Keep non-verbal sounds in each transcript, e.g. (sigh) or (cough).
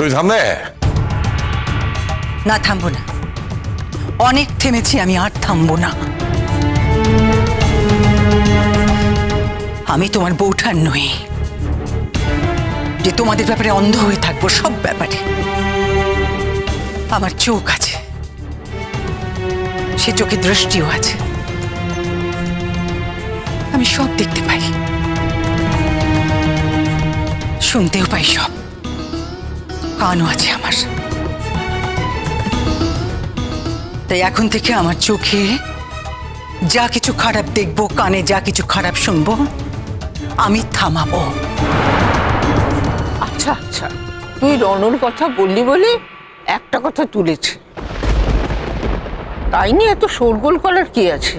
তুই থামবে না, থামবো না। অনেক থেমেছি, আমি আর থামবো না। আমি তোমার বউঠান নই। যে তোমাদের ব্যাপারে অন্ধ হয়ে থাকব, সব ব্যাপারে। আমার চোখ আছে। সে চোখে দৃষ্টিও আছে। আমি সব দেখতে পাই। শুনতেও পাই সব। কানও আছে আমার। তাই এখন থেকে আমার চোখে যা কিছু খারাপ দেখব কানে যা কিছু খারাপ শুনব আমি থামাবো। আচ্ছা আচ্ছা। তুই রনর কথা বললি বলে একটা কথা তুলেছে। তাই নিয়ে এত শোরগোল করার কি আছে?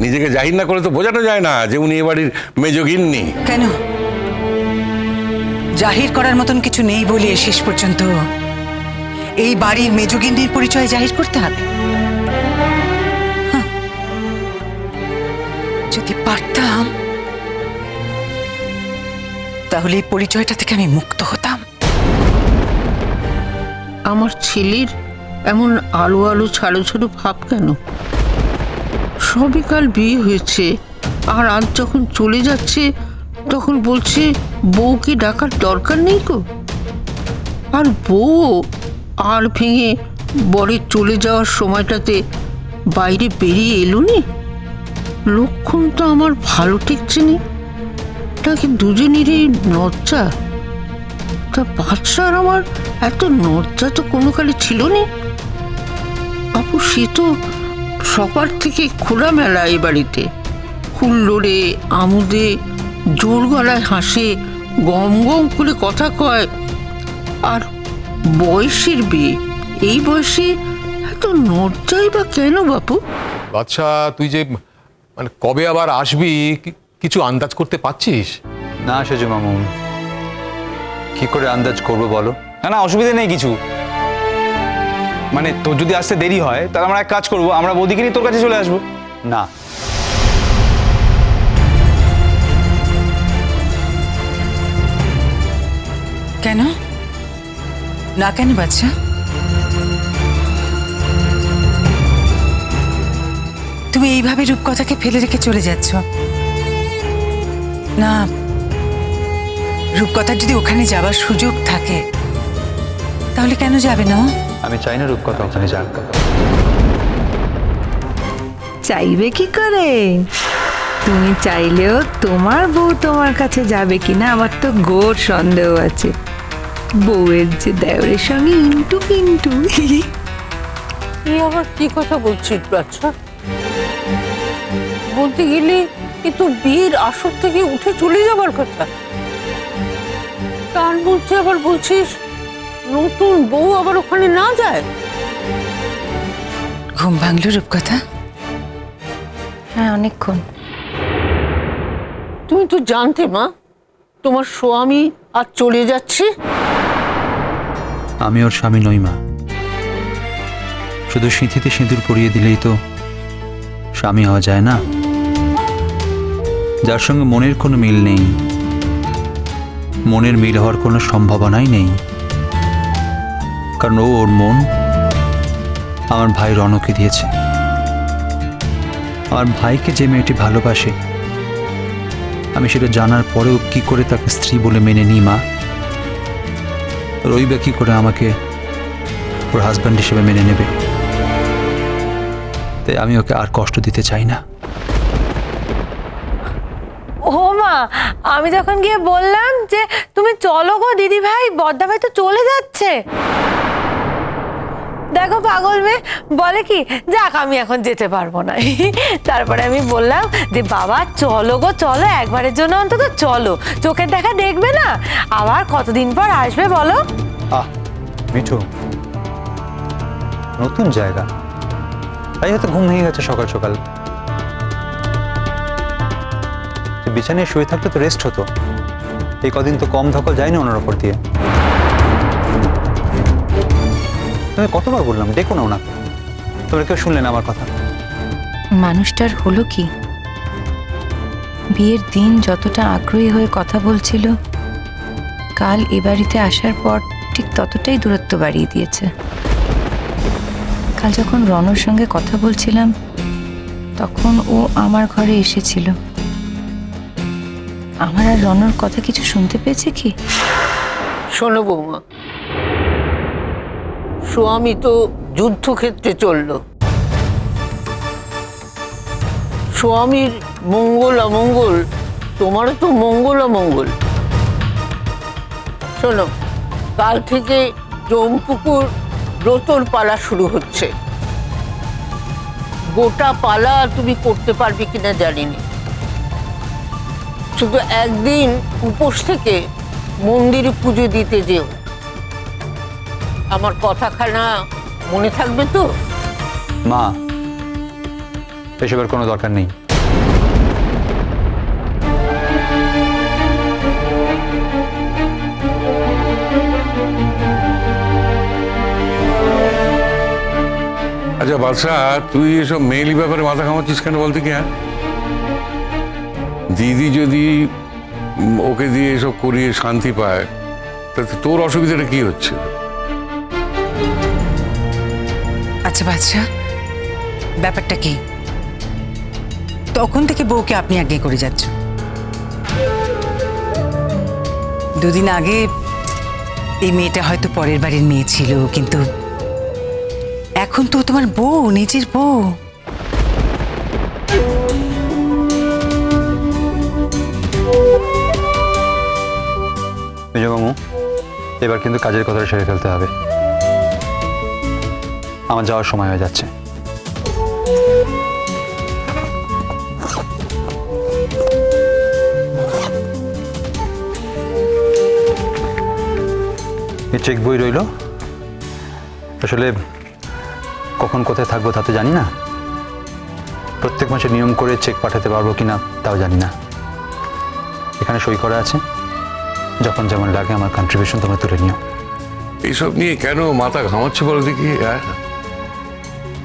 নিজেকে জাহির না করে তো বোঝানো যায় না যে উনি এ বাড়ির মেজগিন্নি কেন? জাহির করার মতন কিছু নেই বলে শেষ পর্যন্ত এই বাড়ির মেজগিন্নির পরিচয় জাহির করতে হবে। যদি পারতাম, তাহলে এই পরিচয়টা থেকে আমি মুক্ত হতাম। আমার ছেলের এমন আলো আলো ছাড়ো ছাড়ো ভাব কেন? সবই কাল বিয়ে হয়েছে, আর আজ যখন চলে যাচ্ছে তখন বলছে বউকে ডাকার দরকার নেই গো? আর বউ আর ভেঙে বরের চলে যাওয়ার সময়টাতে বাইরে বেরিয়ে এলো নি। লক্ষণ তো আমার ভালো ঠেকছে নি। নাকি দুজনেরই নজ্জা। তা বাদশার আমার এত নজ্জা তো কোনো কালে ছিল নি। আপু, সে তো সবার থেকে খোলামেলা এই বাড়িতে। হুল্লোড়ে, আমোদে জোর গলায় হাসে গম গম করে কথা কয় আর বয়সের বিয়ে? এই বয়সে এত নজ্জাই বা কেন বাপু? বাদশা তুই যে মানে কবে আবার আসবি কি- কিছু আন্দাজ করতে পারছিস? না সেজু মামু কি করে আন্দাজ করব বলো? না না অসুবিধা নেই কিছু। মানে তোর যদি আসতে দেরি হয় তাহলে আমরা এক কাজ করব আমরা বৌদিকে নিয়ে তোর কাছে চলে আসব। না কেন? না কেন বাচ্চা? তুমি এইভাবে রূপকথাকে ফেলে রেখে চলে যাচ্ছ। না রূপকথার যদি ওখানে যাবার সুযোগ থাকে তাহলে কেন যাবে না? আমি চাই না রূপকথা ওখানে যাক। চাইবে কি করে? তুমি চাইলেও তোমার বউ তোমার কাছে যাবে কিনা আমার তো গোর সন্দেহ আছে। বউয়ের যে দেওরের সঙ্গে ইন্টু পিন্টু। এই আবার কি কথা বলছিস বাচ্চা? বলতে গেলে এ তো বিয়ের আসর থেকে উঠে চলে যাবার কথা। তার মধ্যে আবার বলছিস নতুন বউ আবার ওখানে না যায়? ঘুম ভাঙলো রূপকথা? হ্যাঁ অনেকক্ষণ। তুমি তো জানতে মা তোমার স্বামী আর চলে যাচ্ছে? আমি ওর স্বামী নই মা। শুধু সিঁথিতে সিঁদুর পরিয়ে দিলেই তো স্বামী হওয়া যায় না। যার সঙ্গে মনের কোনো মিল নেই, মনের মিল হওয়ার কোনো সম্ভাবনাই নেই। কারণ ও ওর মন আমার ভাই রনকে দিয়েছে। আমার ভাইকে যে মেয়েটি ভালোবাসে, আমি সেটা জানার পরেও কি করে তাকে স্ত্রী বলে মেনে নিই মা? রইবে কি করে আমাকে ওর হাজব্যান্ড হিসেবে মেনে নেবে? তাই আমি ওকে আর কষ্ট দিতে চাই না। ও মা, আমি যখন গিয়ে বললাম যে তুমি চলো গো দিদি ভাই বদ্দা ভাই তো চলে যাচ্ছে। দেখো পাগল মেয়ে, বলে কি, যাক, আমি এখন যেতে পারব না। (laughs) তারপরে আমি বললাম যে, বাবা, চলো গো, চলো, একবারের জন্য অন্তত চলো। চোখের দেখা দেখবে না? আবার কতদিন পর আসবে বলো? মিঠু, নতুন জায়গা। তাই হয়তো ঘুম ভেঙে গেছে সকাল সকাল। বিছানায় শুয়ে থাকতে তো রেস্ট হতো। এই কদিন তো কম ধকল যায়নি ওনার ওপর দিয়ে। তুমি কতবার বললাম দেখো না ওনাকে। তোমরা কেউ শুনলে না আমার কথা? মানুষটার হলো কি? বিয়ের দিন যতটা আগ্রহী হয়ে কথা বলছিল কাল এ বাড়িতে আসার পর ঠিক ঠিক ততটাই দূরত্ব বাড়িয়ে দিয়েছে। কাল যখন রনর সঙ্গে কথা বলছিলাম তখন ও আমার ঘরে এসেছিল। আমার আর রনর কথা কিছু শুনতে পেয়েছে কি? শোনো বৌমা স্বামী তো যুদ্ধক্ষেত্রে চলল। স্বামীর মঙ্গল অমঙ্গল, তোমারও তো মঙ্গল অমঙ্গল। শোনো, কাল থেকে জমপুকুর ব্রতর পালা শুরু হচ্ছে। গোটা পালা তুমি করতে পারবে কিনা জানিনি। শুধু একদিন উপোস থেকে মন্দিরে পুজো দিতে যেও। আমার কথাখানা মনে থাকবে তো? মা এসবের কোনো দরকার নেই। আচ্ছা বাদশা তুই এসব মেইলি ব্যাপারে মাথা ঘামাচ্ছিস কেন বলতে কি হ্যাঁ? দিদি যদি ওকে দিয়ে এসব করিয়ে শান্তি পায় তাতে তোর অসুবিধাটা কি হচ্ছে? আচ্ছা বাচ্চা ব্যাপারটা কি? তখন থেকে বউকে আপনি আগে করে যাচ্ছ। দুদিন আগে এই মেয়েটা হয়তো পরের বাড়ির মেয়ে ছিল, কিন্তু এখন তো তোমার বউ, নিজের বউ। এবার কিন্তু কাজের কথা সেরে ফেলতে হবে। আমার যাওয়ার সময় হয়ে যাচ্ছে। এই চেক বই রইল। আসলে কখন কোথায় থাকব তা তো জানি না। প্রত্যেক মাসে নিয়ম করে চেক পাঠাতে পারব কি না তাও জানি না। এখানে সই করা আছে। যখন যেমন লাগে আমার কন্ট্রিবিউশন তোমরা তুলে নিও। এইসব নিয়ে কেন মাথা ঘামাচ্ছে বলো দেখি হ্যাঁ?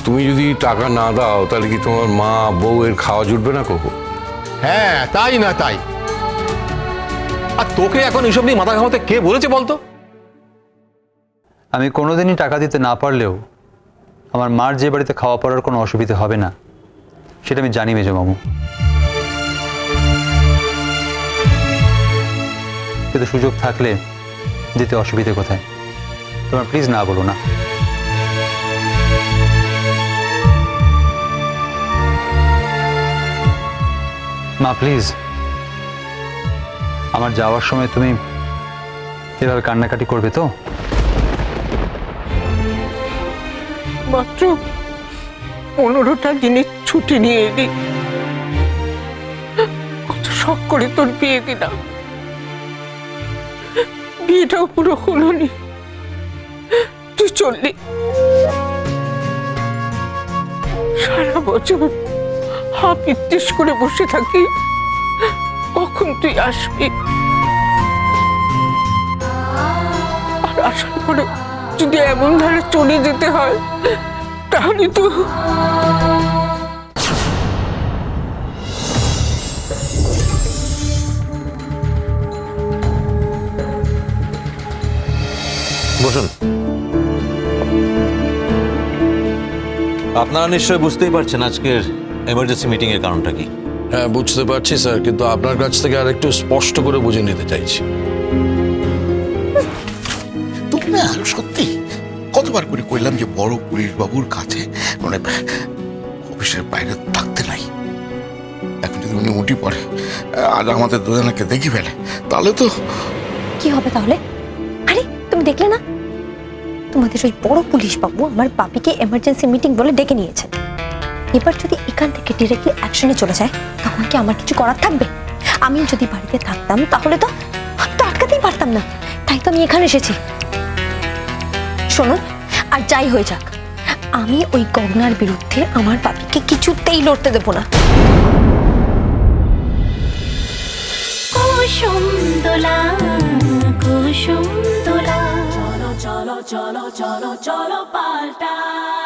তুমি যদি টাকা না দাও তাহলে কি তোমার মা বউয়ের খাওয়া জুটবে না কখন? হ্যাঁ তাই না তাই। আর তোকে এখন এসব নিয়ে মাথা ঘামাতে কে বলেছে বলতো? আমি কোনোদিনই টাকা দিতে না পারলেও আমার মার যে বাড়িতে খাওয়া পড়ার কোনো অসুবিধা হবে না সেটা আমি জানি মেজমামু। কিন্তু সুযোগ থাকলে দিতে অসুবিধে কোথায়? তোমার প্লিজ না বলো না। মা প্লিজ আমার যাওয়ার সময় তুমি এভাবে কান্নাকাটি করবে তো? মাত্র পনেরোটা দিনের ছুটি নিয়ে এলি। কত শখ করে তোর বিয়ে দিলাম। বিয়েটাও পুরো হলো নি তুই চললি। সারা বছর হাফ ইত্তিস করে বসে থাকি। কখন তুই আসবি? আর আসার পরে যদি এমন ধারে চলে যেতে হয়, তাহলে তো বসুন। আপনারা নিশ্চয়ই বুঝতেই পারছেন আজকের এমার্জেন্সি মিটিং এর কারণটা কি? হ্যাঁ বুঝতে পারছি স্যার কিন্তু আপনার কাছ থেকে আর একটু স্পষ্ট করে বুঝে নিতে চাইছি। তুমি না সত্যি? কতবার করে কইলাম যে বড় পুলিশ বাবুর কাছে মানে অফিসের বাইরে থাকতে নাই। এখন যদি উনি উঠি পড়ে আর আমাদের দুজনকে দেখি ফেলে তাহলে তো কি হবে তাহলে? আরে তুমি দেখলে না? তোমাদের ওই বড় পুলিশ বাবু আমার বাপিকে এমার্জেন্সি মিটিং বলে ডেকে নিয়েছেন। এবার যদি এখান থেকে ডিরেক্টলি অ্যাকশনে চলে যায় তখন কি আমার কিছু করার থাকবে? আমি যদি বাড়িতে থাকতাম তাহলে তো আমি তো আটকাতেই পারতাম না। তাই তো আমি এখানে এসেছি। শোনো আর যাই হয়ে যাক আমি ওই গগনার বিরুদ্ধে আমার বাপিকে কিছুতেই লড়তে দেবো না। কুসুম দোলা কুসুম দোলা। চলো চলো চলো চলো চলো পাল্টাই